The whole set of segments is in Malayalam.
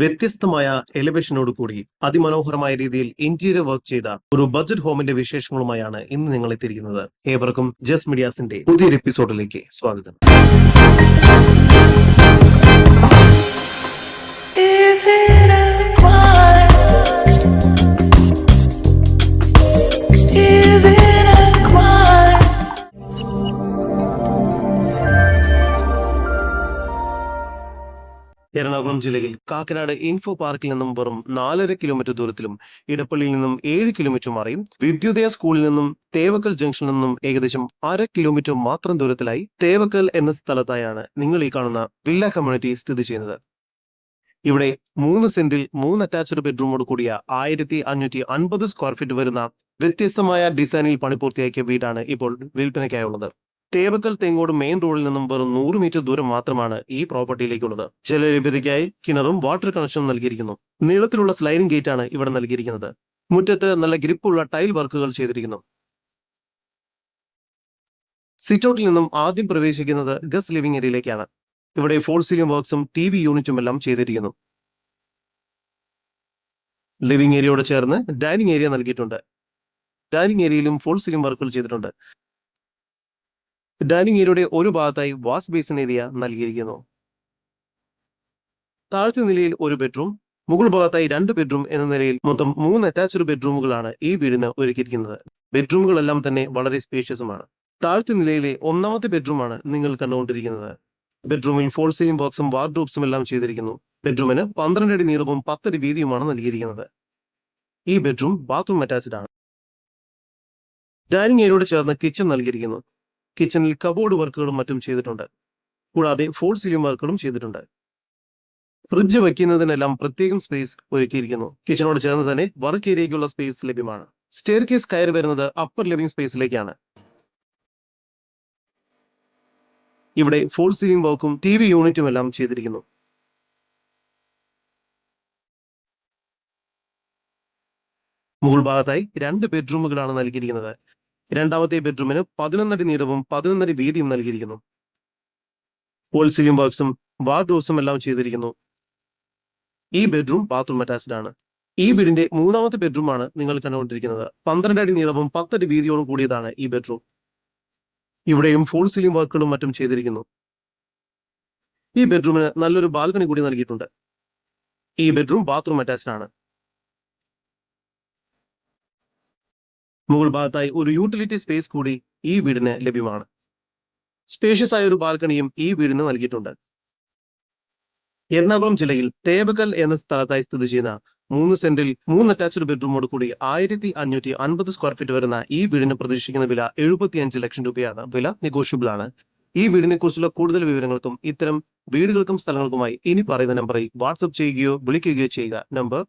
വ്യത്യസ്തമായ എലിവേഷനോട് കൂടി അതിമനോഹരമായ രീതിയിൽ ഇന്റീരിയർ വർക്ക് ചെയ്ത ഒരു ബജറ്റ് ഹോമിന്റെ വിശേഷങ്ങളുമായാണ് ഇന്ന് നിങ്ങൾ എത്തിയിരിക്കുന്നത് ഏവർക്കും ജസ് മീഡിയാസിന്റെ പുതിയൊരു എപ്പിസോഡിലേക്ക് സ്വാഗതം. എറണാകുളം ജില്ലയിൽ കാക്കനാട് ഇൻഫോ പാർക്കിൽ നിന്നും വെറും നാലര കിലോമീറ്റർ ദൂരത്തിലും ഇടപ്പള്ളിയിൽ നിന്നും ഏഴ് കിലോമീറ്റർ മാറിയും വിദ്യുദയ സ്കൂളിൽ നിന്നും തേവക്കൽ ജംഗ്ഷനിൽ നിന്നും ഏകദേശം അര കിലോമീറ്റർ മാത്രം ദൂരത്തിലായി തേവക്കൽ എന്ന സ്ഥലത്തായാണ് നിങ്ങൾ ഈ കാണുന്ന വില്ല കമ്മ്യൂണിറ്റി സ്ഥിതി ചെയ്യുന്നത്. ഇവിടെ മൂന്ന് സെന്റിൽ മൂന്ന് അറ്റാച്ച്ഡ് ബെഡ്റൂമോട് കൂടിയ ആയിരത്തി അഞ്ഞൂറ്റി അൻപത് സ്ക്വയർ ഫീറ്റ് വരുന്ന വ്യത്യസ്തമായ ഡിസൈനിൽ പണി പൂർത്തിയാക്കിയ വീടാണ് ഇപ്പോൾ വിൽപ്പനയ്ക്കായുള്ളത്. തേവക്കൽ തെങ്ങോട് മെയിൻ റോഡിൽ നിന്നും വെറും നൂറ് മീറ്റർ ദൂരം മാത്രമാണ് ഈ പ്രോപ്പർട്ടിയിലേക്കുള്ളത് ജലലഭ്യതയ്ക്കായി കിണറും വാട്ടർ കണക്ഷനും നൽകിയിരിക്കുന്നു. നീളത്തിലുള്ള സ്ലൈഡിംഗ് ഗേറ്റ് ആണ് ഇവിടെ നൽകിയിരിക്കുന്നത്. മുറ്റത്ത് നല്ല ഗ്രിപ്പുള്ള ടൈൽ വർക്കുകൾ ചെയ്തിരിക്കുന്നു. സിറ്റൗട്ടിൽ നിന്നും ആദ്യം പ്രവേശിക്കുന്നത് ഗസ് ലിവിംഗ് ഏരിയയിലേക്കാണ് ഇവിടെ ഫോൾ സീലിംഗ് വർക്ക്സും ടി വി യൂണിറ്റും എല്ലാം ചെയ്തിരിക്കുന്നു. ലിവിംഗ് ഏരിയയോട് ചേർന്ന് ഡൈനിങ് ഏരിയ നൽകിയിട്ടുണ്ട്. ഡൈനിങ് ഏരിയയിലും ഫോൾ സീലിംഗ് വർക്കുകൾ ചെയ്തിട്ടുണ്ട്. ഡൈനിങ് ഏരിയയുടെ ഒരു ഭാഗത്തായി വാഷ് ബേസിൻ ഏരിയ നൽകിയിരിക്കുന്നു. താഴത്തെ നിലയിൽ ഒരു ബെഡ്റൂം മുകൾ ഭാഗത്തായി രണ്ട് ബെഡ്റൂം എന്ന നിലയിൽ മൊത്തം മൂന്ന് അറ്റാച്ച്ഡ് ബെഡ്റൂമുകളാണ് ഈ വീടിന് ഒരുക്കിയിരിക്കുന്നത്. ബെഡ്റൂമുകളെല്ലാം തന്നെ വളരെ സ്പേഷ്യസുമാണ് താഴത്തെ നിലയിലെ ഒന്നാമത്തെ ബെഡ്റൂമാണ് നിങ്ങൾ കണ്ടുകൊണ്ടിരിക്കുന്നത്. ബെഡ്റൂമിൽ ഫോൾ സീലിംഗ് ബോക്സും വാർഡ്രോബ്സും എല്ലാം ചെയ്തിരിക്കുന്നു. ബെഡ്റൂമിന് പന്ത്രണ്ട് അടി നീളവും പത്തടി വീതിയുമാണ് നൽകിയിരിക്കുന്നത്. ഈ ബെഡ്റൂം ബാത്റൂം അറ്റാച്ച്ഡ് ആണ്. ഡൈനിങ് ഏരിയയോട് ചേർന്ന് കിച്ചൺ നൽകിയിരിക്കുന്നു. കിച്ചണിൽ കബോർഡ് വർക്കുകളും മറ്റും ചെയ്തിട്ടുണ്ട്. കൂടാതെ ഫോൾ സീലിംഗ് വർക്കുകളും ചെയ്തിട്ടുണ്ട്. ഫ്രിഡ്ജ് വയ്ക്കുന്നതിനെല്ലാം പ്രത്യേകം സ്പേസ് ഒരുക്കിയിരിക്കുന്നു. കിച്ചണോട് ചേർന്ന് തന്നെ വർക്ക് ഏരിയയ്ക്കുള്ള സ്പേസ് ലഭ്യമാണ്. സ്റ്റെയർ കേസ് കയറി വരുന്നത് അപ്പർ ലിവിംഗ് സ്പേസിലേക്കാണ് ഇവിടെ ഫോൾ സീലിംഗ് വർക്കും ടി വി യൂണിറ്റും എല്ലാം ചെയ്തിരിക്കുന്നു. മുകൾ ഭാഗത്തായി രണ്ട് ബെഡ്റൂമുകളാണ് നൽകിയിരിക്കുന്നത്. രണ്ടാമത്തെ ബെഡ്റൂമിന് പതിനൊന്നടി നീളവും പതിനൊന്നടി വീതിയും നൽകിയിരിക്കുന്നു. ഫോൾ സീലിംഗ് വർക്ക്സും വാർഡ്രോസും എല്ലാം ചെയ്തിരിക്കുന്നു. ഈ ബെഡ്റൂം ബാത്റൂം അറ്റാച്ച്ഡ് ആണ്. ഈ വീടിന്റെ മൂന്നാമത്തെ ബെഡ്റൂം ആണ് നിങ്ങൾ കണ്ടുകൊണ്ടിരിക്കുന്നത്. പന്ത്രണ്ട് അടി നീളവും പത്തടി വീതിയോടും കൂടിയതാണ് ഈ ബെഡ്റൂം ഇവിടെയും ഫുൾ സീലിംഗ് വർക്കുകളും മറ്റും ചെയ്തിരിക്കുന്നു. ഈ ബെഡ്റൂമിന് നല്ലൊരു ബാൽക്കണി കൂടി നൽകിയിട്ടുണ്ട്. ഈ ബെഡ്റൂം ബാത്റൂം അറ്റാച്ച്ഡ് ആണ്. മുകൾ ഭാഗത്തായി ഒരു യൂട്ടിലിറ്റി സ്പേസ് കൂടി ഈ വീടിന് ലഭ്യമാണ്. സ്പേഷ്യസ് ആയ ഒരു ബാൽക്കണിയും ഈ വീടിന് നൽകിയിട്ടുണ്ട്. എറണാകുളം ജില്ലയിൽ തേബക്കൽ എന്ന സ്ഥലത്തായി സ്ഥിതി ചെയ്യുന്ന മൂന്ന് സെന്റിൽ മൂന്ന് അറ്റാച്ച്ഡ് ബെഡ്റൂമോട് കൂടി ആയിരത്തി അഞ്ഞൂറ്റി അൻപത് സ്ക്വയർ ഫീറ്റ് വരുന്ന ഈ വീടിന് പ്രതീക്ഷിക്കുന്ന വില എഴുപത്തിയഞ്ച് ലക്ഷം രൂപയാണ്. വില നെഗോഷ്യബിൾ ആണ്. ഈ വീടിനെ കുറിച്ചുള്ള കൂടുതൽ വിവരങ്ങൾക്കും ഇത്തരം വീടുകൾക്കും സ്ഥലങ്ങൾക്കുമായി ഇനി പറയുന്ന നമ്പറിൽ വാട്സപ്പ് ചെയ്യുകയോ വിളിക്കുകയോ ചെയ്യുക. Number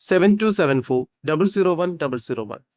seven two seven four double zero one double zero one